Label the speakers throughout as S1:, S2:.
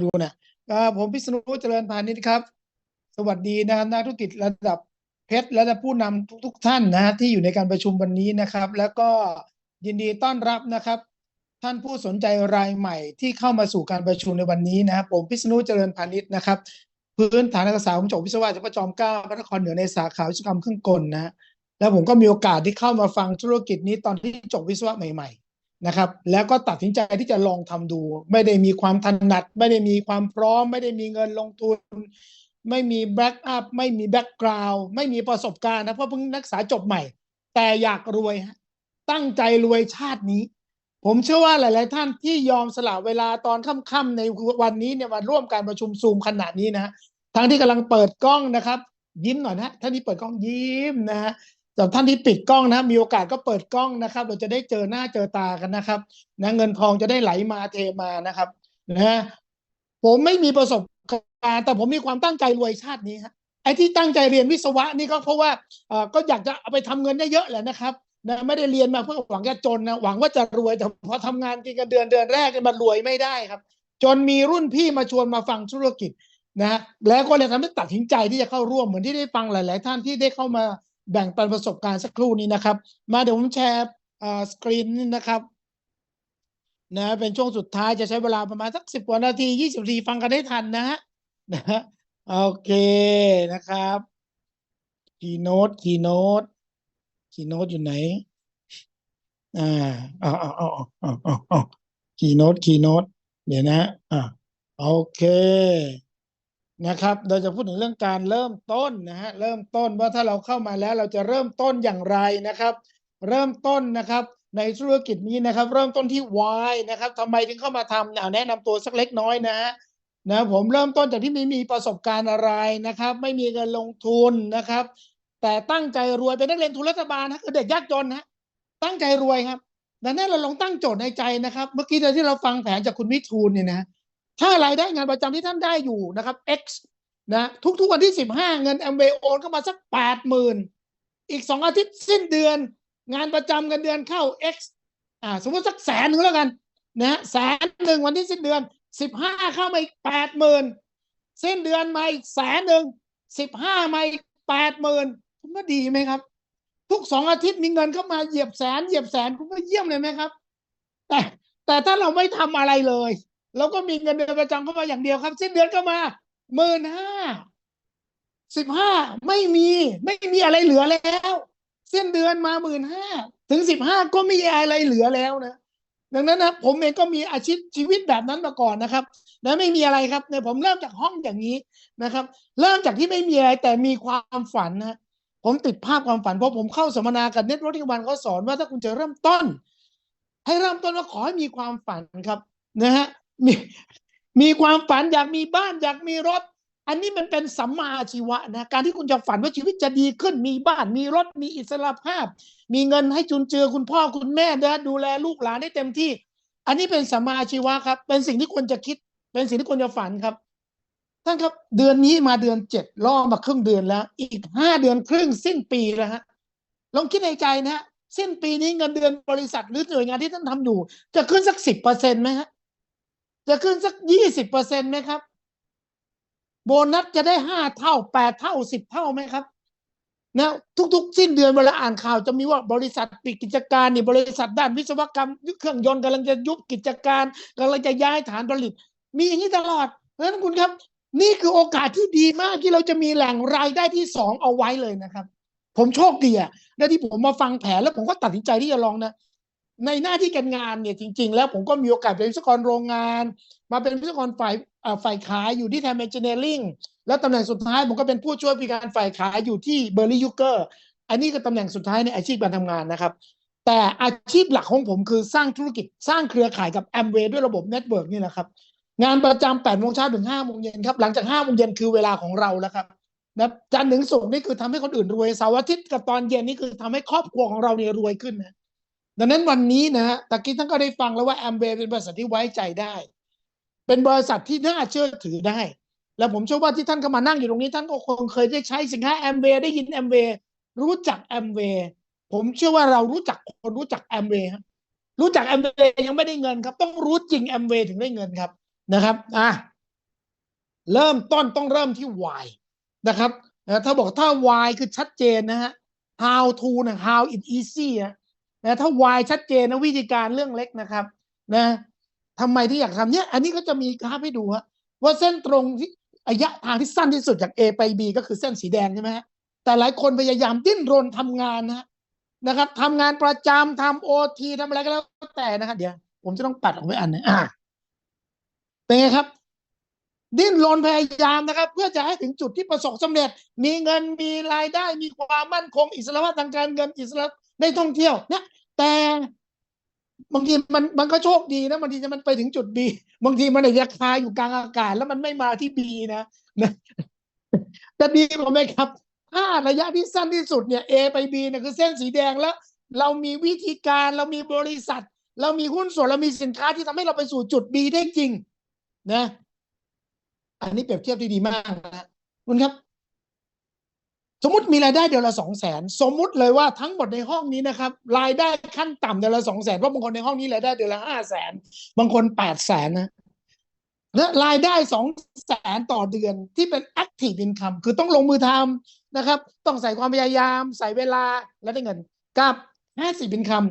S1: ดูนะอ่าผมพิษณุเจริญพานิชครับ สวัสดีนะครับนักธุรกิจระดับเพชรและผู้นำทุกๆท่านนะฮะที่อยู่ในการประชุมวันนี้นะครับ แล้วก็ยินดีต้อนรับนะครับ ท่านผู้สนใจรายใหม่ที่เข้ามาสู่การประชุมในวันนี้นะครับผมพิษณุเจริญพานิชนะครับพื้นฐานการศึกษาผมจบวิศวะจากพระจอมเกล้าพระนครเหนือในสาขาวิศวกรรมเครื่องกลนะฮะแล้วผมก็มีโอกาสที่เข้ามาฟังธุรกิจนี้ตอนที่จบวิศวะใหม่ๆ นะครับ แล้วก็ตัดสินใจที่จะลองทำดู ไม่ได้มีความถนัด ไม่ได้มีความพร้อม ไม่ได้มีเงินลงทุน ไม่มีแบ็กอัพไม่มีแบ็กกราวด์ไม่มีประสบการณ์นะเพราะเพิ่งนักศึกษาจบใหม่ แต่อยากรวยตั้งใจรวยชาตินี้ ผมเชื่อว่าหลาย ๆ ท่านที่ยอมสละเวลาตอนค่ำๆในวันนี้เนี่ยมาร่วมการประชุมซูมขนาดนี้นะทั้งที่กำลังเปิดกล้องนะครับ ยิ้มหน่อยนะท่านที่เปิดกล้องยิ้มนะ ฮะแต่ท่านที่ปิดกล้องนะมีโอกาสก็เปิดกล้องนะครับ เราจะได้เจอหน้าเจอตากันนะครับนะเงินทองจะได้ไหลมาเทมานะครับนะผมไม่มีประสบการณ์แต่ผมมีความตั้งใจรวยชาตินี้ฮะไอ้ที่ตั้งใจเรียนวิศวะนี่ก็เพราะว่าออก็อยากจะเอาไปทำเงินได้เยอะแหละนะครับนะไม่ได้เรียนมาเพื่อหวังจะจนนะหวังว่าจะรวยแต่พอทำงานกินกันเดือนเดือนแรกมันรวยไม่ได้ครับ จนมีรุ่นพี่มาชวนมาฟังธุรกิจนะแล้วก็เลยทำให้ตัดสินใจที่จะเข้าร่วมเหมือนที่ได้ฟังหลาย ๆ ท่านที่ได้เข้ามา แบ่งปันประสบการณ์สักครู่นี้นะครับ มาเดี๋ยวผมแชร์สกรีนนะครับนะเป็นช่วงสุดท้ายจะใช้เวลาประมาณสักสิบกว่านาทียี่สิบนาทีฟังกันได้ทันนะฮะนะฮะโอเคนะครับคีโนตคีโนตคีโนตอยู่ไหนอ่าอ๋ออ๋ออ๋ออ๋ออ๋ออ๋อคีโนตคีโนตเดี๋ยวนะอ่าโอเค นะครับเราจะพูดถึงเรื่องการเริ่มต้นนะฮะเริ่มต้นว่าถ้าเราเข้ามาแล้วเราจะเริ่มต้นอย่างไรนะครับ เริ่มต้นนะครับในธุรกิจนี้นะครับ เริ่มต้นที่ why นะครับทำไมถึงเข้ามาทำเอาแนะนำตัวสักเล็กน้อยนะฮะนะผมเริ่มต้นจากที่ไม่มีประสบการณ์อะไรนะครับ ไม่มีเงินลงทุนนะครับ แต่ตั้งใจรวยเป็นนักเรียนทุนรัฐบาลนะคือเด็กยากจนนะตั้งใจรวยครับดังนั้นเราลองตั้งโจทย์ในใจนะครับ เมื่อกี้ที่เราฟังแผนจากคุณวิทูลเนี่ยนะ ถ้ารายได้งานประจำที่ท่านได้อยู่นะครับ X นะทุกๆวันที่สิบห้าเงิน m อ a โอนเข้ามาสักแปดหมื่นอีกสองอาทิตย์สิ้นเดือน งานประจำกันเดือนเข้า X อ่าสมมติสักแสนหนึ่งแล้วกันนะแสนหนึ่งวันที่สิ้นเดือนสิบห้าเข้ามาอีกแปดหมื่นสิ้นเดือนมาอีกแสนหนึ่งสิบห้ามาอีกแปดหมื่นคุณว่าดีไหมครับ ทุกสองอาทิตย์มีเงินเข้ามาเหยียบแสนเหยียบแสนคุณว่าเยี่ยมเลยไหมครับ แต่แต่ถ้าเราไม่ทำอะไรเลย เราก็มีเงินเดือนประจำเข้ามาอย่างเดียวครับ สิ้นเดือนก็มาหมื่นห้าสิบห้าไม่มีไม่มีอะไรเหลือแล้วสิ้นเดือนมาหมื่นห้าถึงสิบห้าก็ไม่มีอะไรเหลือแล้วนะดังนั้นนะผมเองก็มีอาชีพชีวิตแบบนั้นมาก่อนนะครับและไม่มีอะไรครับเนี่ยผมเริ่มจากห้องอย่างนี้นะครับ เริ่มจากที่ไม่มีอะไรแต่มีความฝันนะผมติดภาพความฝันเพราะผมเข้าสัมมนากับเน็ตโรติวันเขาสอนว่าถ้าคุณจะเริ่มต้น ให้เริ่มต้นว่าขอให้มีความฝันครับนะฮะ มีมีความฝันอยากมีบ้านอยากมีรถ อันนี้มันเป็นสัมมาอาชีวะนะการที่คุณจะฝันว่าชีวิตจะดีขึ้น มีบ้าน มีรถ มีอิสระภาพ มีเงินให้จุนเจือคุณพ่อคุณแม่นะดูแลลูกหลานได้เต็มที่ อันนี้เป็นสัมมาอาชีวะครับ เป็นสิ่งที่ควรจะคิด เป็นสิ่งที่ควรจะฝันครับท่านครับเดือนนี้มาเดือนเจ็ดล่อมาครึ่งเดือนแล้ว อีกห้าเดือนครึ่งสิ้นปีแล้วฮะลองคิดในใจนะฮะสิ้นปีนี้เงินเดือนบริษัทหรือหน่วยงานที่ท่านทำอยู่ จะขึ้นสักสิบเปอร์เซ็นต์ไหมฮะ จะขึ้นสักยี่สิบเปอร์เซ็นต์ไหมครับ โบนัสจะได้ห้าเท่าแปดเท่าสิบเท่าไหมครับนะทุกๆ สิ้นเดือนเวลาอ่านข่าวจะมีว่าบริษัทปิดกิจการนี่บริษัทด้านวิศวกรรมเครื่องยนต์กำลังจะยุบกิจการกำลังจะย้ายฐานผลิต มีอย่างนี้ตลอดเพราะฉะนั้นคุณครับ นี่คือโอกาสที่ดีมากที่เราจะมีแหล่งรายได้ที่สองเอาไว้เลยนะครับ ผมโชคดีอะได้ที่ผมมาฟังแผนแล้วผมก็ตัดสินใจที่จะลองนะ ในหน้าที่การงานเนี่ยจริง ๆ แล้วผมก็มีโอกาสเป็นวิศวกรโรงงาน มาเป็นวิศวกรฝ่ายฝ่ายขายอยู่ที่แทมเอนจิเนียริงแล้วตำแหน่งสุดท้ายผมก็เป็นผู้ช่วยผู้การฝ่ายขายอยู่ที่เบอร์รี่ยูเกอร์อันนี้ก็ตำแหน่งสุดท้ายในอาชีพการทำงานนะครับ แต่อาชีพหลักของผมคือสร้างธุรกิจสร้างเครือข่ายกับแอมเวย์ด้วยระบบเน็ตเวิร์กนี่แหละครับ งานประจำแปดโมงเช้าถึงห้าโมงเย็นครับ หลังจากห้าโมงเย็นคือเวลาของเราแล้วครับนะจันทร์ถึงศุกร์นี่คือทำให้คนอื่นรวยเสาร์อาทิตย์กับตอนเย็นนี่คือทำให้ครอบครัวของเราเนี่ยรวยขึ้นนะ ดังนั้นวันนี้นะฮะตะกี้ท่านก็ได้ฟังแล้วว่าแอมเบเป็นบริษัทที่ไว้ใจได้ เป็นบริษัทที่น่าเชื่อถือได้ แล้วผมเชื่อว่าที่ท่านก็มานั่งอยู่ตรงนี้ท่านก็คงเคยได้ใช้สินค้าแอมเบได้ยินแอมเบรู้จักแอมเบผมเชื่อว่าเรารู้จักคนรู้จักแอมเบรู้จักแอมเบยังไม่ได้เงินครับ ต้องรู้จริงแอมเบถึงได้เงินครับนะครับอะเริ่มต้นต้องเริ่มที่ why นะครับถ้าบอกถ้า why คือชัดเจนนะฮะ how to นะ how it easy อะ นะถ้า why ชัดเจนนะวิธีการเรื่องเล็กนะครับ นะทำไมที่อยากทำเนี่ย อันนี้ก็จะมีกราฟให้ดูฮะว่าเส้นตรงที่ระยะทางที่สั้นที่สุดจาก A ไป B ก็คือเส้นสีแดงใช่ไหมฮะแต่หลายคนพยายามดิ้นรนทำงานนะนะครับทำงานประจำทำโอทีทำอะไรก็แล้วแต่นะครับเดี๋ยว ผมจะต้องปัดออกไปอันหนึงอ่าเป็นไงครับ ดิ้นรนพยายามนะครับ เพื่อจะให้ถึงจุดที่ประสบสำเร็จ มีเงินมีรายได้มีความมั่นคง อิสระภาพทางการเงินอิสระ ได้ท่องเที่ยวเนี่ยแต่บางทีมันมันก็โชคดีนะบางทีจะมันไปถึงจุดบีบางทีมันอาจจะคาอยู่กลางอากาศ แล้วมันไม่มาที่บีนะนะจะดีกว่าไหมครับถ้าระยะที่สั้นที่สุดเนี่ย A ไป B เนี่ยคือเส้นสีแดงแล้ว เรามีวิธีการเรามีบริษัท เรามีหุ้นส่วนเรามีสินค้าที่ทำให้เราไปสู่จุด B ได้จริง นะ อันนี้เปรียบเทียบที่ดีมากนะคุณครับ สมมติมีรายได้เดือนละสองแสนสมมุติเลยว่าทั้งหมดในห้องนี้นะครับรายได้ขั้นต่ำเดือนละสองแสนเพราะบางคนในห้องนี้รายได้เดือนละห้าแสนบางคนแปดแสนนะและรายได้สองแสนต่อเดือนที่เป็น active income คือต้องลงมือทำนะครับ ต้องใส่ความพยายาม ใส่เวลาและได้เงิน กับ passive income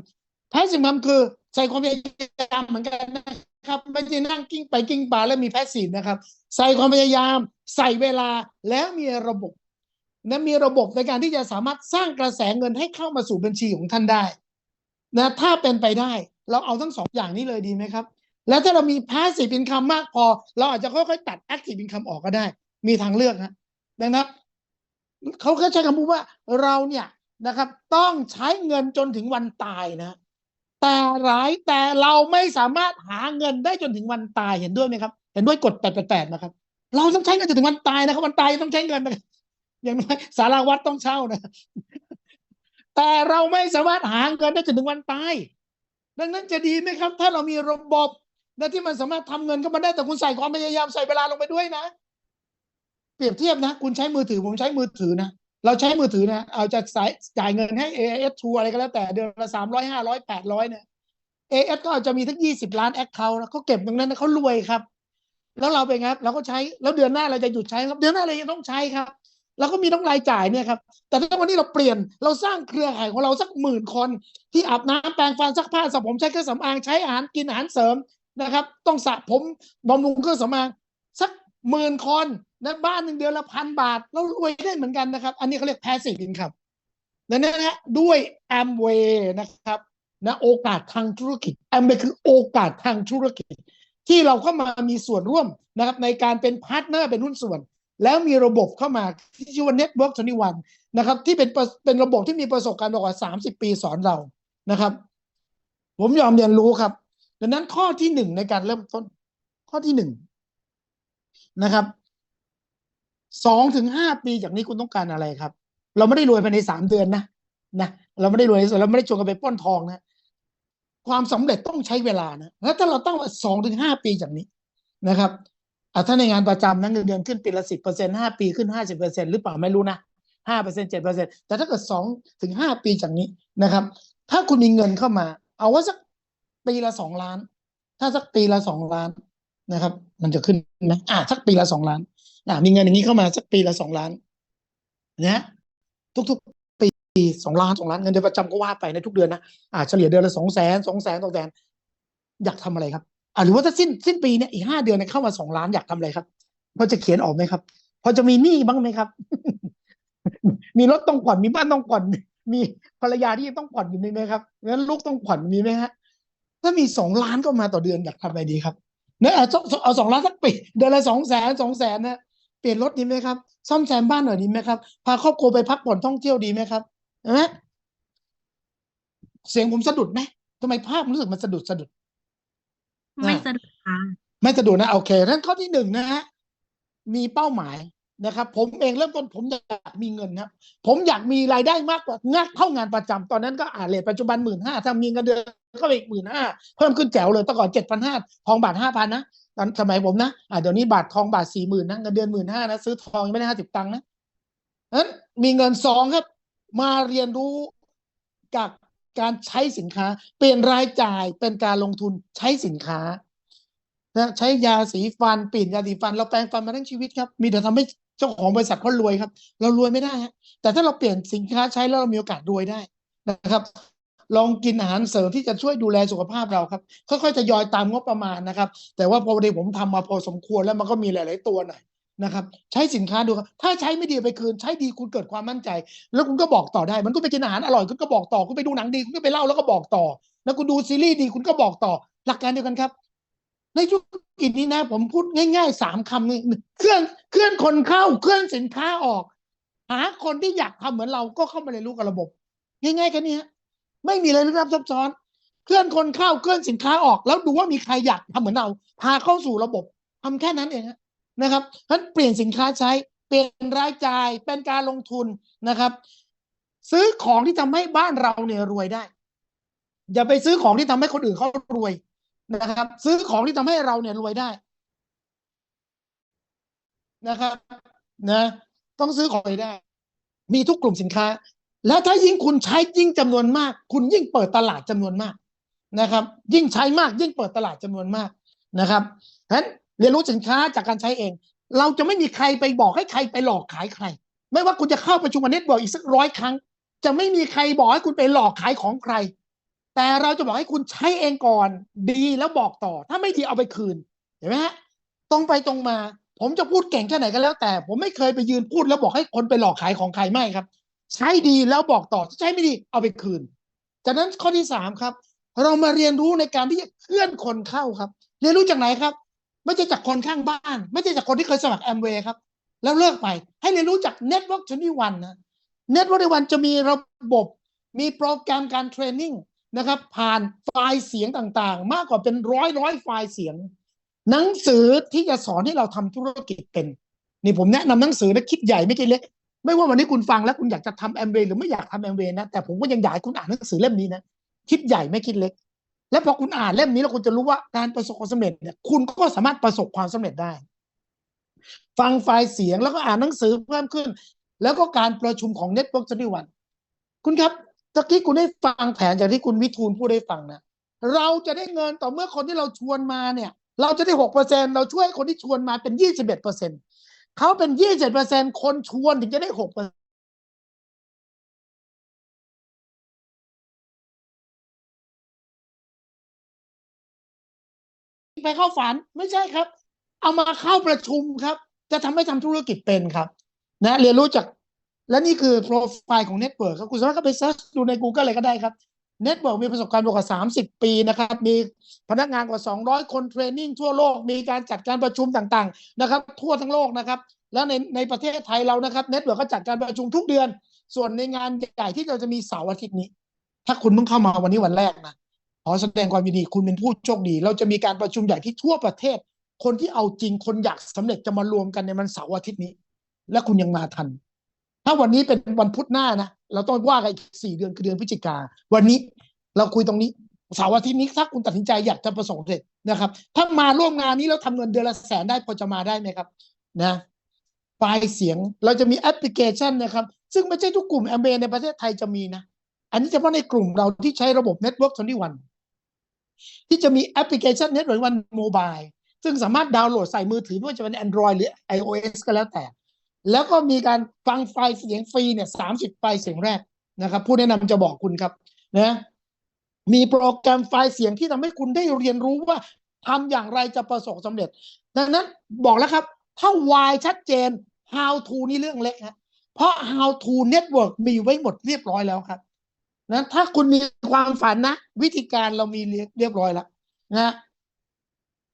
S1: passive income คือใส่ความพยายามเหมือนกันนะครับไม่ใช่นั่งกิ้งไปกิ้งมาแล้วมี passive นะครับ ใส่ความพยายาม ใส่เวลาแล้วมีระบบ นะมีระบบในการที่จะสามารถสร้างกระแสเงินให้เข้ามาสู่บัญชีของท่านได้นะถ้าเป็นไปได้เราเอาทั้งสองอย่างนี้เลยดีไหมครับ แล้วถ้าเรามี passive income มากพอ เราอาจจะค่อยๆตัด active income ออกก็ได้ มีทางเลือกฮะดังนั้นเขาก็ใช้คำพูดว่าเราเนี่ยนะครับ ต้องใช้เงินจนถึงวันตายนะ แต่หลายแต่เราไม่สามารถหาเงินได้จนถึงวันตายเห็นด้วยไหมครับ เห็นด้วยกฎ888นะครับ เราต้องใช้เงินจนถึงวันตายนะครับ วันตายต้องใช้เงินนะครับ อย่างน้อยสาราวัดต้องเช่านะ แต่เราไม่สามารถหาเงินได้จนถึงวันตาย ดังนั้นจะดีไหมครับ ถ้าเรามีระบบนะที่มันสามารถทำเงินเข้ามาได้แต่คุณใส่ความพยายามใส่เวลาลงไปด้วยนะ เปรียบเทียบนะ คุณใช้มือถือผมใช้มือถือนะเราใช้มือถือนะเอาจะสายจ่ายเงินให้ AIS ทูอะไรก็แล้วแต่เดือนละสามร้อยห้าร้อยแปดร้อยเนี่ย AIS ก็อาจจะมีทั้งยี่สิบล้านแอคเคาท์นะเขาเก็บตรงนั้นนะเขารวยครับ แล้วเราเป็นไงครับ เราก็ใช้แล้วเดือนหน้าเราจะหยุดใช้ครับ เดือนหน้าเรายังต้องใช้ครับ เราก็มีต้องรายจ่ายเนี่ยครับ แต่ถ้าวันนี้เราเปลี่ยนเราสร้างเครือข่ายของเราสักหมื่นคน ที่อาบน้ำแปรงฟันซักผ้าสระผมใช้เครื่องสำอางใช้อาหารกินอาหารเสริมนะครับ ต้องสระผมบำรุงเครื่องสำอางสักหมื่นคนนะบ้านหนึ่งเดือนละพันบาทเรารวยได้เหมือนกันนะครับ อันนี้เขาเรียก passive income ดังนั้นนะด้วย Amway นะครับนะโอกาสทางธุรกิจ Amway คือโอกาสทางธุรกิจ ที่เราเข้ามามีส่วนร่วมนะครับในการเป็นพาร์ทเนอร์เป็นหุ้นส่วน แล้วมีระบบเข้ามาที่ชื่อว่า Network 21นะครับ ที่เป็นเป็นระบบที่มีประสบการณ์มากกว่า 30 ปีสอนเรานะครับ ผมยอมเรียนรู้ครับ ดังนั้นข้อที่หนึ่งในการเริ่มต้น ข้อที่หนึ่งนะครับสองถึงห้าปีจากนี้คุณต้องการอะไรครับ เราไม่ได้รวยภายในสามเดือนนะนะเราไม่ได้รวยเราไม่ได้ชวนกันไปปล้นทองนะความสำเร็จต้องใช้เวลานะแล้วถ้าเราตั้งว่าสองถึงห้าปีจากนี้นะครับ ถ้าในงานประจำนะเงินเดือนขึ้นปีละสิบเปอร์เซ็นต์ห้าปีขึ้นห้าสิบเปอร์เซ็นต์หรือเปล่าไม่รู้นะห้าเปอร์เซ็นต์เจ็ดเปอร์เซ็นต์แต่ถ้าเกิดสองถึงห้าปีจากนี้นะครับ ถ้าคุณมีเงินเข้ามา เอาว่าสักปีละสองล้าน ถ้าสักปีละสองล้านนะครับ มันจะขึ้นไหมอ่าสักปีละสองล้านอ่ามีเงินอย่างนี้เข้ามาสักปีละสองล้านนะทุกๆปีสองล้านสองล้านเงินเดือนประจำก็ว่าไปในทุกเดือนนะอ่าเฉลี่ยเดือนละสองแสนสองแสนสองแสนอยากทำอะไรครับ หรือว่าถ้าสิ้นสิ้นปีเนี่ยอีกห้าเดือนเนี่ยเข้ามาสองล้านอยากทำอะไรครับพอจะเขียนออกไหมครับ พอจะมีหนี้บ้างไหมครับ มีรถต้องผ่อนมีบ้านต้องผ่อนมีภรรยาที่ต้องผ่อนอยู่มีไหมครับงั้นลูกต้องผ่อนมีไหมฮะ ถ้ามีสองล้านก็มาต่อเดือนอยากทำอะไรดีครับเนี่ยเอาเอาสองล้านสักปีเดือนละสองแสนสองแสนนะเปลี่ยนรถดีไหมครับ ซ่อมแซมบ้านหน่อยดีไหมครับพาครอบครัวไปพักผ่อนท่องเที่ยวดีไหมครับเห็นไหมเสียงผมสะดุดไหมทำไมภาพรู้สึกมันสะดุดสะดุด
S2: ไม่สะดวกค่ะ
S1: ไม่สะดวกนะโอเคนั้นข้อที่หนึ่งนะฮะมีเป้าหมายนะครับ ผมเองเริ่มต้นผมอยากมีเงินนะผมอยากมีรายได้มากกว่างานเท่างานประจำตอนนั้นก็อ่านเลทปัจจุบันหมื่นห้าถ้ามีเงินเดือนก็อีกหมื่นห้าเพิ่มขึ้นแจ๋วเลยแต่ก่อนเจ็ดพันห้าทองบาทห้าพันนะตอนสมัยผมนะอ่าเดี๋ยวนี้บาททองบาทสี่หมื่นนะเงินเดือนหมื่นห้านะซื้อทองยังไม่ได้ห้าสิบตังค์นะนั้นมีเงินสองครับ มาเรียนรู้กับก การใช้สินค้า เปลี่ยนรายจ่ายเป็นการลงทุนใช้สินค้านะใช้ยาสีฟันปิ่นยาสีฟัน เราแปรงฟันมาทั้งชีวิตครับ มีแต่ทำให้เจ้าของบริษัทเขารวยครับ เรารวยไม่ได้ฮะแต่ถ้าเราเปลี่ยนสินค้าใช้แล้วเรามีโอกาสรวยได้นะครับ ลองกินอาหารเสริมที่จะช่วยดูแลสุขภาพเราครับ ค่อยๆทยอยตามงบประมาณนะครับ แต่ว่าพอดีผมทำมาพอสมควรแล้วมันก็มีหลาย ๆ ตัวหน่อย นะครับ ใช้สินค้าดูครับถ้าใช้ไม่ดีไปคืน ใช้ดีคุณเกิดความมั่นใจ แล้วคุณก็บอกต่อได้ มันก็ไปกินอาหารอร่อยคุณก็บอกต่อคุณไปดูหนังดีคุณก็ไปเล่าแล้วก็บอกต่อ แล้วคุณดูซีรีส์ดีคุณก็บอกต่อ หลักการเดียวกันครับ ในธุรกิจนี้นะ ผมพูดง่ายๆสามคำนี่เคลื่อนเคลื่อนคนเข้าเคลื่อนสินค้าออก หาคนที่อยากทำเหมือนเราก็เข้ามาเรียนรู้กับระบบ ง่ายๆแค่นี้ไม่มีอะไรลึกลับซับซ้อน เคลื่อนคนเข้าเคลื่อนสินค้าออก แล้วดูว่ามีใครอยากทำเหมือนเรา พาเข้าสู่ระบบทำแค่นั้นเองฮะ นะครับเพราะฉะนั้นเปลี่ยนสินค้าใช้เปลี่ยนรายจ่ายเป็นการลงทุนนะครับ ซื้อของที่ทำให้บ้านเราเนี่ยรวยได้ อย่าไปซื้อของที่ทำให้คนอื่นเขารวยนะครับ ซื้อของที่ทำให้เราเนี่ยรวยได้นะครับนะ ต้องซื้อของได้ มีทุกกลุ่มสินค้า แล้วถ้ายิ่งคุณใช้ยิ่งจำนวนมาก คุณยิ่งเปิดตลาดจำนวนมากนะครับ ยิ่งใช้มาก ยิ่งเปิดตลาดจำนวนมากนะครับฉะนั้น เรียนรู้สินค้าจากการใช้เอง เราจะไม่มีใครไปบอกให้ใครไปหลอกขายใคร ไม่ว่าคุณจะเข้าประชุมวันเน็ตบอกอีกสักร้อยครั้ง จะไม่มีใครบอกให้คุณไปหลอกขายของใคร แต่เราจะบอกให้คุณใช้เองก่อน ดีแล้วบอกต่อ ถ้าไม่ดีเอาไปคืน เห็นไหมฮะตรงไปตรงมา ผมจะพูดเก่งแค่ไหนก็แล้ว แต่ผมไม่เคยไปยืนพูดแล้วบอกให้คนไปหลอกขายของใครไม่ครับ ใช้ดีแล้วบอกต่อถ้าใช้ไม่ดีเอาไปคืนจากนั้นข้อที่สามครับ เรามาเรียนรู้ในการที่จะเคลื่อนคนเข้าครับ เรียนรู้จากไหนครับ ไม่ใช่จากคนข้างบ้าน ไม่ใช่จากคนที่เคยสมัครแอมเวย์ครับ แล้วเลิกไป ให้เรียนรู้จาก Network 21นะ Network 21จะมีระบบมีโปรแกรมการเทรนนิ่งนะครับผ่านไฟล์เสียงต่างๆ มากกว่าเป็นร้อยร้อยไฟล์เสียง หนังสือที่จะสอนให้เราทำธุรกิจเป็น นี่ผมแนะนำหนังสือนะคิดใหญ่ไม่คิดเล็ก ไม่ว่าวันนี้คุณฟังแล้วคุณอยากจะทำแอมเวย์หรือไม่อยากทำแอมเวย์นะแต่ผมก็ยังอยากให้คุณอ่านหนังสือเล่มนี้นะคิดใหญ่ไม่คิดเล็ก และพอคุณอ่านเล่มนี้แล้วคุณจะรู้ว่าการประสบความสำเร็จเนี่ยคุณก็สามารถประสบความสำเร็จได้ ฟังไฟล์เสียงแล้วก็อ่านหนังสือเพิ่มขึ้น แล้วก็การประชุมของ Network 21คุณครับตะกี้คุณได้ฟังแผนจากที่คุณวิทูลพูดได้ฟังนะเราจะได้เงินต่อเมื่อคนที่เราชวนมาเนี่ย เราจะได้หกเปอร์เซ็นเราช่วยคนที่ชวนมาเป็นยี่สิบเอ็ดเปอร์เซ็นเขาเป็นยี่สิบเปอร์เซ็นคนชวนถึงจะได้หกเปอร์ ไปเข้าฝันไม่ใช่ครับ เอามาเข้าประชุมครับ จะทำให้ทำธุรกิจเป็นครับนะเรียนรู้จากและนี่คือโปรไฟล์ของเน็ตเวิร์กครับคุณสามารถเข้าไปเซิร์ชดูใน Google เลยก็ได้ครับเน็ตเวิร์กมีประสบการณ์กว่า 30 ปีนะครับ มีพนักงานกว่า 200 คนเทรนนิ่งทั่วโลก มีการจัดการประชุมต่างๆ นะครับ ทั่วทั้งโลกนะครับ แล้วในในประเทศไทยเรานะครับเน็ตเวิร์กก็จัดการประชุมทุกเดือน ส่วนในงานใหญ่ที่เราจะมีเสาร์อาทิตย์นี้ ถ้าคุณเพิ่งเข้ามาวันนี้วันแรกนะ ขอแสดงความยินดีคุณเป็นผู้โชคดี เราจะมีการประชุมใหญ่ที่ทั่วประเทศ คนที่เอาจริงคนอยากสำเร็จจะมารวมกันในวันเสาร์อาทิตย์นี้ และคุณยังมาทัน ถ้าวันนี้เป็นวันพุธหน้านะเราต้องว่ากันอีกสี่เดือนคือเดือนพฤศจิกา วันนี้เราคุยตรงนี้เสาร์อาทิตย์นี้ถ้าคุณตัดสินใจอยากจะประสบความสร็จนะครับ ถ้ามาร่วมงานนี้แล้วทำเงินเดือนละแสนได้พอจะมาได้ไหมครับ นะไฟล์เสียงเราจะมีแอปพลิเคชันนะครับ ซึ่งไม่ใช่ทุกกลุ่มแอมเบในประเทศไทยจะมีนะ อันนี้เฉพาะในกลุ่มเราที่ใช้ระบบ Network 21 ที่จะมีแอปพลิเคชัน Network 21 Mobile ซึ่งสามารถดาวน์โหลดใส่มือถือไม่ว่าจะเป็น Android หรือ iOS ก็แล้วแต่ แล้วก็มีการฟังไฟล์เสียงฟรีเนี่ย30ไฟล์เสียงแรกนะครับ ผู้แนะนำจะบอกคุณครับนะมีโปรแกรมไฟล์เสียงที่ทำให้คุณได้เรียนรู้ว่าทำอย่างไรจะประสบความสำเร็จ ดังนั้นบอกแล้วครับ ถ้า why ชัดเจน how to นี่เรื่องเล็กฮะเพราะ how to network มีไว้หมดเรียบร้อยแล้วครับ นะถ้าคุณมีความฝันนะ วิธีการเรามีเรียบร้อยแล้วนะ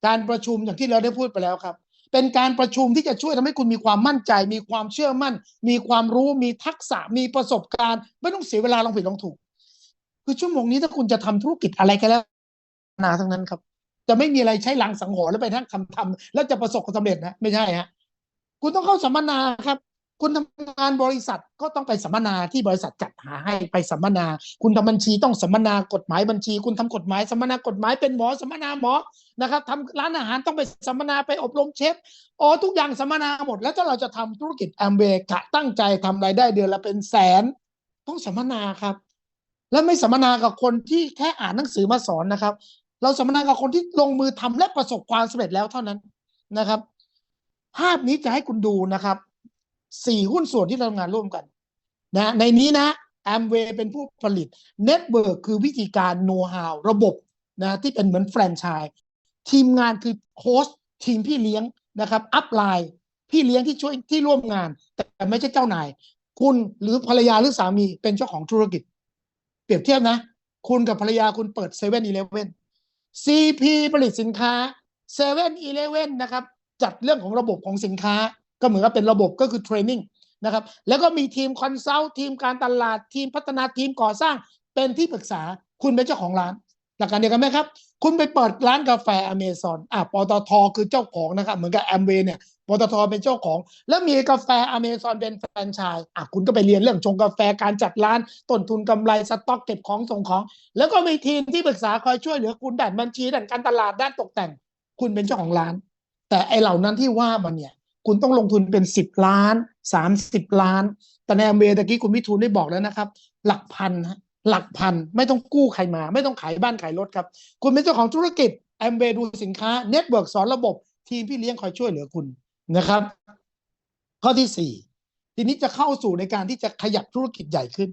S1: การประชุมอย่างที่เราได้พูดไปแล้วครับ เป็นการประชุมที่จะช่วยทำให้คุณมีความมั่นใจ มีความเชื่อมั่น มีความรู้มีทักษะมีประสบการณ์ ไม่ต้องเสียเวลาลองผิดลองถูก คือชั่วโมงนี้ถ้าคุณจะทำธุรกิจอะไรก็แล้วนาทั้งนั้นครับ จะไม่มีอะไรใช้หลังสังหรณ์แล้วไปทั้งคำทำแล้วจะประสบความสำเร็จนะ ไม่ใช่ฮะคุณต้องเข้าสัมมนาครับ คุณทำงานบริษัทก็ต้องไปสัมมนาที่บริษัทจัดหาให้ไปสัมมนา คุณทำบัญชีต้องสัมมนากฎหมายบัญชี คุณทำกฎหมายสัมมนากฎหมายเป็นหมอสัมมนาหมอนะครับทำร้านอาหารต้องไปสัมมนาไปอบรมเชฟอ๋อทุกอย่างสัมมนาหมด แล้วถ้าเราจะทำธุรกิจแอมเบกะตั้งใจทำรายได้เดือนละเป็นแสน ต้องสัมมนาครับ และไม่สัมมนากับคนที่แค่อ่านหนังสือมาสอนนะครับ เราสัมมนากับคนที่ลงมือทำและประสบความสำเร็จแล้วเท่านั้นนะครับ ภาพนี้จะให้คุณดูนะครับ สี่หุ้นส่วนที่ทำงานร่วมกันนะในนี้นะแอมเวย์เป็นผู้ผลิตเน็ตเวิร์กคือวิธีการโน้ตฮาวระบบนะที่เป็นเหมือนแฟรนไชส์ทีมงานคือโค้ชทีมพี่เลี้ยงนะครับอัพไลน์พี่เลี้ยงที่ช่วยที่ร่วมงาน แต่ไม่ใช่เจ้านาย คุณหรือภรรยาหรือสามีเป็นเจ้าของธุรกิจ เปรียบเทียบนะ คุณกับภรรยาคุณเปิดเซเว่นอีเลฟเว่น CP ผลิตสินค้าเซเว่นอีเลฟเว่นนะครับ จัดเรื่องของระบบของสินค้า ก็เหมือนกับเป็นระบบก็คือเทรนนิ่งนะครับแล้วก็มีทีมคอนซัลท์ทีมการตลาดทีมพัฒนาทีมก่อสร้างเป็นที่ปรึกษาคุณเป็นเจ้าของร้านหลักการเดียวกันไหมครับ คุณไปเปิดร้านกาแฟอเมซอนอะปตทคือเจ้าของนะครับ เหมือนกับแอมเวย์เนี่ยปตทเป็นเจ้าของ แล้วมีกาแฟอเมซอนเป็นแฟรนไชส์อะคุณก็ไปเรียนเรื่องชงกาแฟการจัดร้าน ต้นทุนกำไรสต็อกเก็บของส่งของ แล้วก็มีทีมที่ปรึกษาคอยช่วยเหลือคุณด้านบัญชีด้านการตลาดด้านตกแต่ง คุณเป็นเจ้าของร้าน แต่ไอเหล่านั้นที่ว่ามันเนี่ย คุณต้องลงทุนเป็นสิบล้านสามสิบล้าน แต่ในแอมเวย์ตะกี้คุณวิทูลได้บอกแล้วนะครับ หลักพันฮะหลักพันไม่ต้องกู้ใครมา ไม่ต้องขายบ้านขายรถครับ คุณเป็นเจ้าของธุรกิจแอมเวย์ดูสินค้าเน็ตเวิร์กสอนระบบทีมพี่เลี้ยงคอยช่วยเหลือคุณนะครับ ข้อที่สี่ทีนี้จะเข้าสู่ในการที่จะขยับธุรกิจใหญ่ขึ้น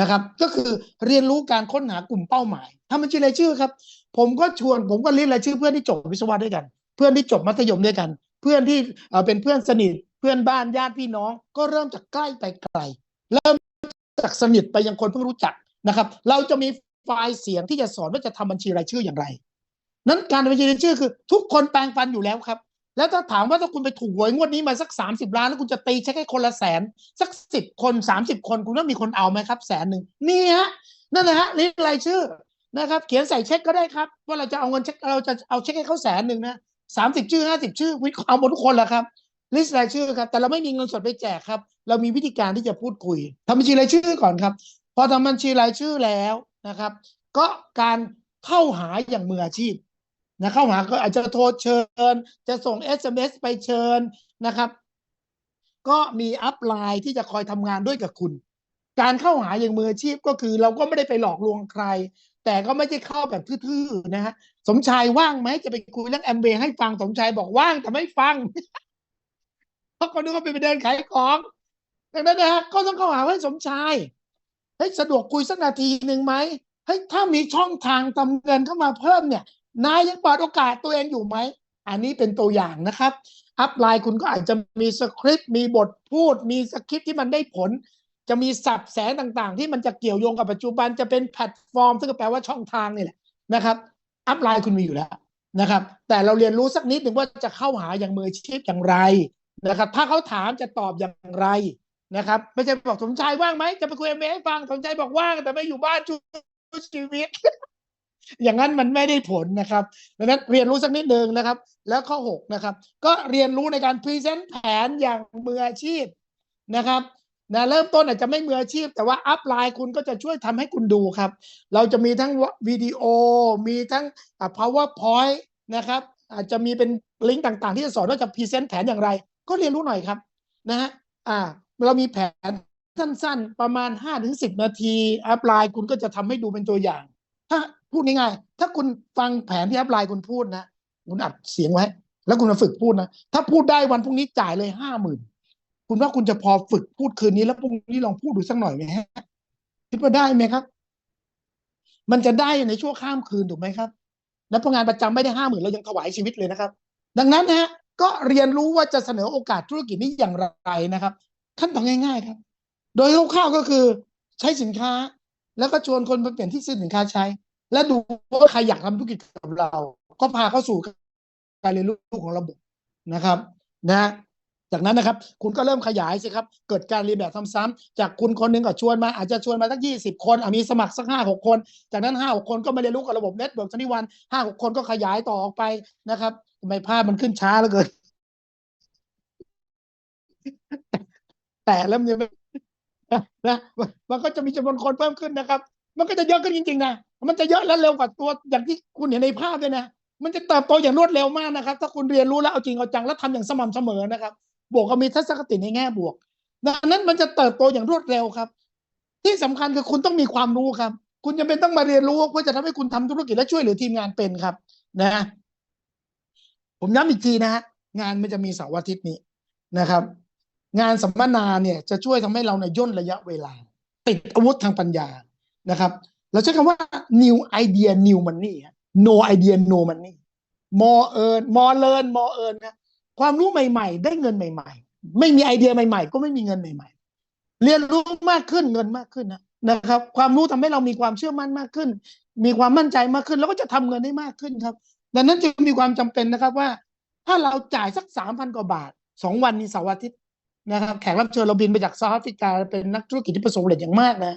S1: นะครับ ก็คือเรียนรู้การค้นหากลุ่มเป้าหมายทำบัญชีรายชื่อครับ ผมก็ชวนผมก็เรียกรายชื่อเพื่อนที่จบวิศวะด้วยกัน เพื่อนที่จบมัธยมด้วยกัน เพื่อนที่เป็นเพื่อนสนิทเพื่อนบ้านญาติพี่น้อง ก็เริ่มจากใกล้ไปไกล เริ่มจากสนิทไปยังคนเพิ่งรู้จักนะครับ เราจะมีไฟล์เสียงที่จะสอนว่าจะทำบัญชีรายชื่ออย่างไร นั้นการบัญชีรายชื่อคือ ทุกคนแปลงฟันอยู่แล้วครับ แล้วถ้าถามว่าถ้าคุณไปถูกหวยงวดนี้มาสักสามสิบล้านแล้วคุณจะตีเช็คให้คนละแสน สักสิบคนสามสิบคนคุณว่ามีคนเอาไหมครับแสนหนึ่งนี่ฮะนั่นแหละฮะนี่รายชื่อนะครับ เขียนใส่เช็คก็ได้ครับ ว่าเราจะเอาเงินเช็คเราจะเอาเช็คให้เขาแสนหนึ่งนะ สามสิบชื่อห้าสิบชื่อวิเอาหมดทุกคนแหละครับลิสต์รายชื่อครับแต่เราไม่มีเงินสดไปแจกครับ เรามีวิธีการที่จะพูดคุยทำบัญชีรายชื่อก่อนครับ พอทำบัญชีรายชื่อแล้วนะครับ ก็การเข้าหาอย่างมืออาชีพนะเข้าหาก็อาจจะโทรเชิญ จะส่ง SMS ไปเชิญนะครับ ก็มีอัพไลน์ที่จะคอยทำงานด้วยกับคุณ การเข้าหาอย่างมืออาชีพก็คือ เราก็ไม่ได้ไปหลอกลวงใคร แต่ก็ไม่ใช่เข้าแบบทื่อๆนะฮะสมชายว่างไหมจะไปคุยเรื่องแอมเบให้ฟังสมชายบอกว่างแต่ไม่ฟังเพราะคนนึกว่าไปเดินขายของดังนั้นนะฮะก็ต้องเข้าหาให้สมชายเฮ้ยสะดวกคุยสักนาทีหนึ่งไหมเฮ้ยถ้ามีช่องทางทำเงินเข้ามาเพิ่มเนี่ย นายยังเปิดโอกาสตัวเองอยู่ไหม อันนี้เป็นตัวอย่างนะครับอัพไลน์คุณก็อาจจะมีสคริปต์มีบทพูด มีสคริปต์ที่มันได้ผล จะมีสับแสงต่างๆ ที่มันจะเกี่ยวโยงกับปัจจุบันจะเป็นแพลตฟอร์ม ซึ่งก็แปลว่าช่องทางนี่แหละนะครับอัพไลน์คุณมีอยู่แล้วนะครับ แต่เราเรียนรู้สักนิดหนึ่งว่าจะเข้าหาอย่างมืออาชีพอย่างไรนะครับ ถ้าเขาถามจะตอบอย่างไรนะครับ ไม่ใช่บอกสมชายว่างไหมจะไปคุยเอ็มให้ฟังสมชายบอกว่างแต่ไม่อยู่บ้านช่วยชีวิต อย่างนั้นมันไม่ได้ผลนะครับดังนั้นเรียนรู้สักนิดหนึ่งนะครับ แล้วข้อหกนะครับ ก็เรียนรู้ในการพรีเซนต์แผนอย่างมืออาชีพนะครับ นะเริ่มต้นอาจจะไม่มืออาชีพ แต่ว่าอัพไลน์คุณก็จะช่วยทำให้คุณดูครับ เราจะมีทั้งวิดีโอ มีทั้ง powerpoint นะครับ อาจจะมีเป็นลิงก์ต่างๆ ที่จะสอนว่าจะพรีเซนต์แผนอย่างไร ก็เรียนรู้หน่อยครับนะฮะอ่าเรามีแผนสั้นๆ ประมาณห้าถึงสิบนาทีอัพไลน์คุณก็จะทำให้ดูเป็นตัวอย่าง ถ้าพูดง่ายๆถ้าคุณฟังแผนที่อัพไลน์คุณพูดนะ คุณอัดเสียงไว้ แล้วคุณมาฝึกพูดนะ ถ้าพูดได้วันพรุ่งนี้จ่ายเลยห้าหมื่น คุณว่าคุณจะพอฝึกพูดคืนนี้แล้วพรุ่งนี้ลองพูดดูสักหน่อยไหมฮะคิดว่าได้ไหมครับ มันจะได้ในช่วงข้ามคืนถูกไหมครับ แล้วพองานประจำไม่ได้ห้าหมื่นเรายังถวายชีวิตเลยนะครับ ดังนั้นนะฮะก็เรียนรู้ว่าจะเสนอโอกาสธุรกิจนี้อย่างไรนะครับ ขั้นตอนง่าย ๆครับ โดยคร่าวๆก็คือ ใช้สินค้า แล้วก็ชวนคนมาเปลี่ยนที่ซื้อสินค้าใช้ และดูว่าใครอยากทำธุรกิจกับเรา ก็พาเข้าสู่การเรียนรู้ของระบบนะครับ นะ จากนั้นนะครับ คุณก็เริ่มขยายสิครับ เกิดการรีแบบซ้ำๆจากคุณคนหนึ่งก็ชวนมาอาจจะชวนมาสักยี่สิบคนอะมีสมัครสักห้าหกคน จากนั้นห้าหกคนก็มาเรียนรู้กับระบบเน็ตเวิร์กสันนิวันห้าหกคนก็ขยายต่อออกไปนะครับทำไมภาพมันขึ้นช้าเหลือเกินแต่แล้วมันจะไม่นะมันก็จะมีจำนวนคนเพิ่มขึ้นนะครับ มันก็จะเยอะขึ้นจริงๆนะมันจะเยอะและเร็วกว่าตัวอย่างที่คุณเห็นในภาพเลยนะมันจะเติบโตอย่างรวดเร็วมากนะครับ ถ้าคุณเรียนรู้แล้วเอาจริงเอาจังแล้วทำอย่างสม่ำเสมอนะครับ บวกกับมีทัศนคติในแง่บวก ดังนั้นมันจะเติบโตอย่างรวดเร็วครับ ที่สำคัญคือคุณต้องมีความรู้ครับ คุณจำเป็นต้องมาเรียนรู้เพื่อจะทำให้คุณทำธุรกิจและช่วยเหลือทีมงานเป็นครับ นะ ผมย้ำอีกทีนะฮะงานมันจะมีเสาร์อาทิตย์นี้นะครับ งานสัมมนาเนี่ยจะช่วยทำให้เราเนี่ยย่นระยะเวลา ติดอาวุธทางปัญญานะครับ เราใช้คำว่า new idea new money no idea no money more earn more learn more earn นะ ความรู้ใหม่ ๆ ได้เงินใหม่ ๆ ไม่มีไอเดียใหม่ ๆ ก็ไม่มีเงินใหม่ ๆ เรียนรู้มากขึ้นเงินมากขึ้นนะนะครับ ความรู้ทำให้เรามีความเชื่อมั่นมากขึ้น มีความมั่นใจมากขึ้น แล้วก็จะทำเงินได้มากขึ้นครับ ดังนั้นจึงมีความจำเป็นนะครับว่า ถ้าเราจ่ายสักสามพันกว่าบาทสองวันนี้เสาร์อาทิตย์นะครับแขกรับเชิญเราบินไปจากซาท์แอฟริกาเป็นนักธุรกิจที่ประสบความสำเร็จอย่างมากนะ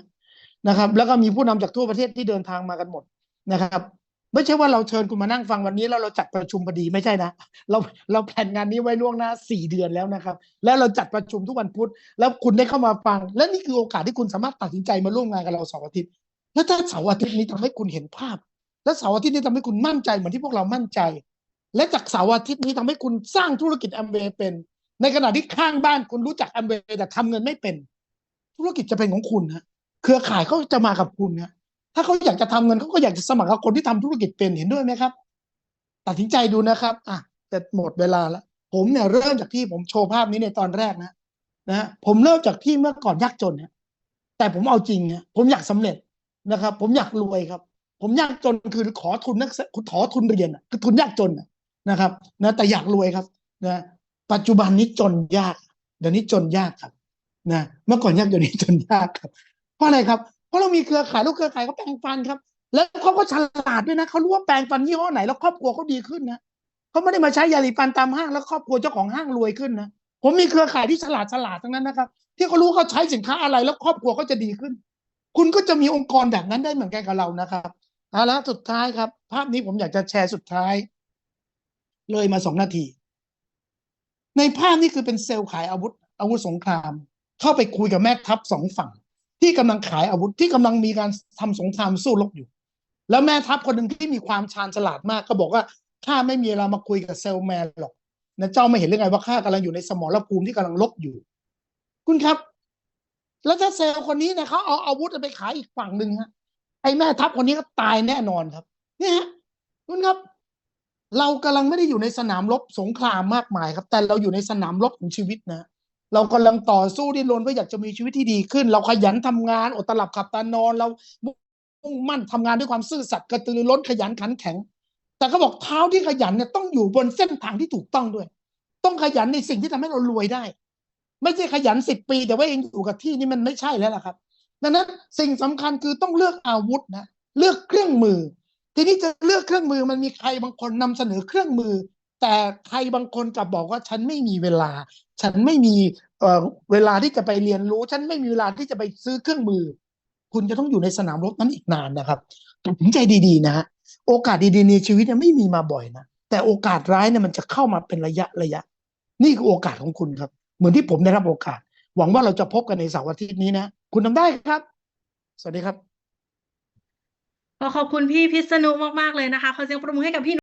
S1: นะครับ แล้วก็มีผู้นำจากทั่วประเทศที่เดินทางมากันหมดนะครับ ไม่ใช่ว่าเราเชิญคุณมานั่งฟังวันนี้แล้วเราจัดประชุมพอดีไม่ใช่นะเราเราแผนงานนี้ไว้ล่วงหน้าสี่เดือนแล้วนะครับ แล้วเราจัดประชุมทุกวันพุธแล้วคุณได้เข้ามาฟัง และนี่คือโอกาสที่คุณสามารถตัดสินใจมาร่วมงานกับเราเสาร์อาทิตย์ แล้วถ้าเสาร์อาทิตย์นี้ทำให้คุณเห็นภาพ และเสาร์อาทิตย์นี้ทำให้คุณมั่นใจเหมือนที่พวกเรามั่นใจ และจากเสาร์อาทิตย์นี้ทำให้คุณสร้างธุรกิจแอมเวย์เป็น ในขณะที่ข้างบ้านคุณรู้จักแอมเวย์แต่ทำเงินไม่เป็น ธุรกิจจะเป็นของคุณฮะเครือข่ายเขาจะมากับคุณฮะ ถ้าเขาอยากจะทำเงินเขาก็อยากจะสมัครกับคนที่ทำธุรกิจเป็นเห็นด้วยไหมครับ ตัดสินใจดูนะครับ อะแต่หมดเวลาแล้วผมเนี่ยเริ่มจากที่ผมโชว์ภาพนี้ในตอนแรกนะนะผมเริ่มจากที่เมื่อก่อนยากจนเนี่ย แต่ผมเอาจริงเนี่ยผมอยากสำเร็จนะครับ ผมอยากรวยครับ ผมยากจนคือขอทุนนักศึกษาขอทุนเรียนคือทุนยากจนนะครับนะแต่อยากรวยครับนะปัจจุบันนี้จนยาก เดี๋ยวนี้จนยากครับนะเมื่อก่อนยากเดี๋ยวนี้จนยากครับ เพราะอะไรครับ เพราะเรามีเครือข่ายลูกเครือข่ายเขาแปลงฟันครับ แล้วเขาก็ฉลาดด้วยนะเขารู้ว่าแปลงฟันยี่ห้อไหน แล้วครอบครัวเขาดีขึ้นนะเขาไม่ได้มาใช้ยาสีฟันตามห้างแล้วครอบครัวเจ้าของห้างรวยขึ้นนะผมมีเครือข่ายที่ฉลาดฉลาดทั้งนั้นนะครับ ที่เขารู้เขาใช้สินค้าอะไรแล้วครอบครัวเขาจะดีขึ้น คุณก็จะมีองค์กรแบบนั้นได้เหมือนกันกับเรานะครับเอาละสุดท้ายครับ ภาพนี้ผมอยากจะแชร์สุดท้าย เลยมาสองนาที ในภาพนี้คือเป็นเซลล์ขายอาวุธ อาวุธสงคราม เข้าไปคุยกับแม่ทัพสองฝั่ง ที่กำลังขายอาวุธที่กำลังมีการทำสงครามสู้รบอยู่ แล้วแม่ทัพคนหนึ่งที่มีความชาญฉลาดมากก็บอกว่าข้าไม่มีเวลามาคุยกับเซลแมนหรอกนะเจ้าไม่เห็นหรือไงว่าข้ากำลังอยู่ในสมรภูมิที่กำลังลบอยู่ คุณครับ แล้วถ้าเซลคนนี้นะเขาเอาอาวุธไปขายอีกฝั่งหนึ่งฮะไอ้แม่ทัพคนนี้ก็ตายแน่นอนครับ เนี่ยฮะคุณครับ เรากำลังไม่ได้อยู่ในสนามรบสงครามมากมายครับ แต่เราอยู่ในสนามรบของชีวิตนะ เรากำลังต่อสู้ดิ้นรนเพื่ออยากจะมีชีวิตที่ดีขึ้น เราขยันทำงานอดตลับขับตานอนเรามุ่งมั่นทำงานด้วยความซื่อสัตย์กระตือรือร้นขยันขันแข็ง แต่เขาบอกเท้าที่ขยันเนี่ยต้องอยู่บนเส้นทางที่ถูกต้องด้วย ต้องขยันในสิ่งที่ทำให้เรารวยได้ ไม่ใช่ขยันสิบปี แต่ว่าเองอยู่กับที่นี่มันไม่ใช่แล้วล่ะครับ ดังนั้นสิ่งสำคัญคือต้องเลือกอาวุธนะเลือกเครื่องมือ ทีนี้จะเลือกเครื่องมือมันมีใครบางคนนำเสนอเครื่องมือ แต่ใครบางคนกลับบอกว่าฉันไม่มีเวลา ฉันไม่มีเอ่อเวลาที่จะไปเรียนรู้ ฉันไม่มีเวลาที่จะไปซื้อเครื่องมือ คุณจะต้องอยู่ในสนามรบนั้นอีกนานนะครับตัดสินใจดีๆนะฮะโอกาสดีๆในชีวิตเนี่ยไม่มีมาบ่อยนะแต่โอกาสร้ายเนี่ยมันจะเข้ามาเป็นระยะระยะ นี่คือโอกาสของคุณครับ เหมือนที่ผมได้รับโอกาส หวังว่าเราจะพบกันในเสาร์อาทิตย์นี้นะคุณทำได้ครับ สวัสดีครับ
S2: ขอขอบคุณพี่พิษณุมากๆเลยนะคะขอเสียงปรบมือให้กับพี่